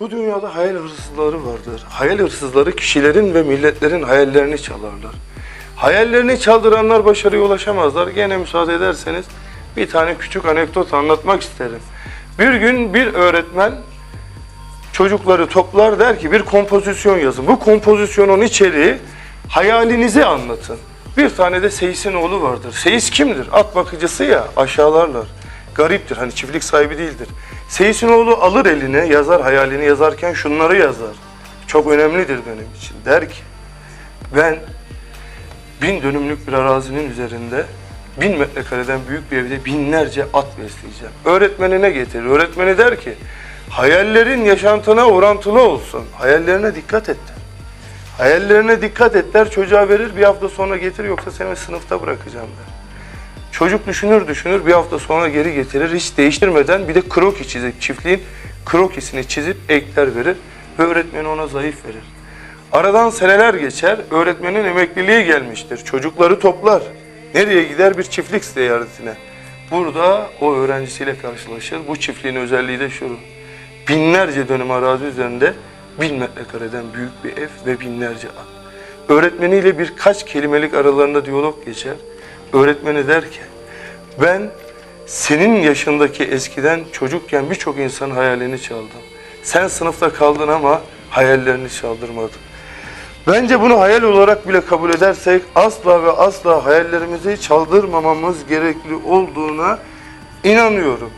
Bu dünyada hayal hırsızları vardır. Hayal hırsızları kişilerin ve milletlerin hayallerini çalarlar. Hayallerini çaldıranlar başarıya ulaşamazlar. Gene müsaade ederseniz bir tane küçük anekdot anlatmak isterim. Bir gün bir öğretmen çocukları toplar der ki bir kompozisyon yazın. Bu kompozisyonun içeriği hayalinizi anlatın. Bir tane de Seyis'in oğlu vardır. Seyis kimdir? At bakıcısı ya aşağılarlar. Gariptir hani çiftlik sahibi değildir. Seyis'in oğlu alır eline yazar hayalini yazarken şunları yazar. Çok önemlidir benim için. Der ki ben bin dönümlük bir arazinin üzerinde bin metrekareden büyük bir evde binlerce at besleyeceğim. Öğretmenine getirir. Öğretmeni der ki hayallerin yaşantına orantılı olsun. Hayallerine dikkat et. Hayallerine dikkat et der. Çocuğa verir bir hafta sonra getir yoksa seni sınıfta bırakacağım der. Çocuk düşünür düşünür bir hafta sonra geri getirir hiç değiştirmeden bir de kroki çizip çiftliğin krokisini çizip ekler verir ve öğretmeni ona zayıf verir. Aradan seneler geçer, öğretmenin emekliliği gelmiştir. Çocukları toplar. Nereye gider? Bir çiftlik ziyaretine. Burada o öğrencisiyle karşılaşır. Bu çiftliğin özelliği de şu. Binlerce dönüm arazi üzerinde bin metrekareden büyük bir ev ve binlerce at. Öğretmeniyle birkaç kelimelik aralarında diyalog geçer. Öğretmeni der ki, ben senin yaşındaki eskiden çocukken birçok insanın hayalini çaldım. Sen sınıfta kaldın ama hayallerini çaldırmadın. Bence bunu hayal olarak bile kabul edersek asla ve asla hayallerimizi çaldırmamamız gerekli olduğuna inanıyorum.